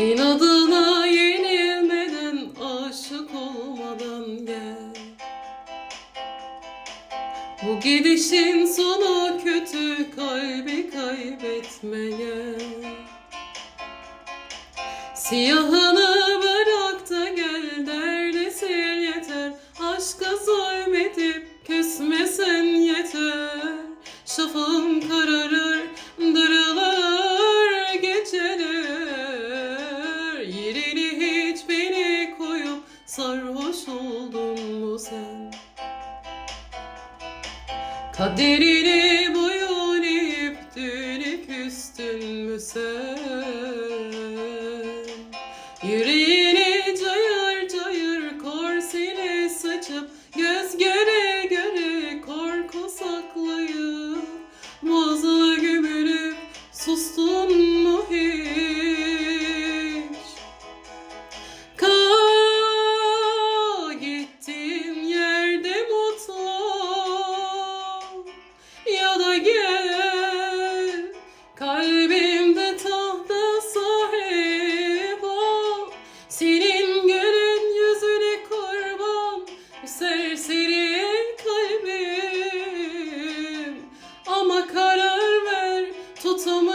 İnadına yenilmeden aşık olmadan gel. Bu gidişin sonu kötü kalbi kaybetme gel Siyahını bırak da gel derdi yeter. Aşka zulmedip küsmesen yeter. Şafağım kararır sarhoş oldun mu sen? Kaderine boyun eğip küstün mü sen? Yüreğine cayır cayır korsele saçıp göz göre göre korku saklayıp boza gömülüp sustun mu hiç? senin kalbim ama karar ver tutamam.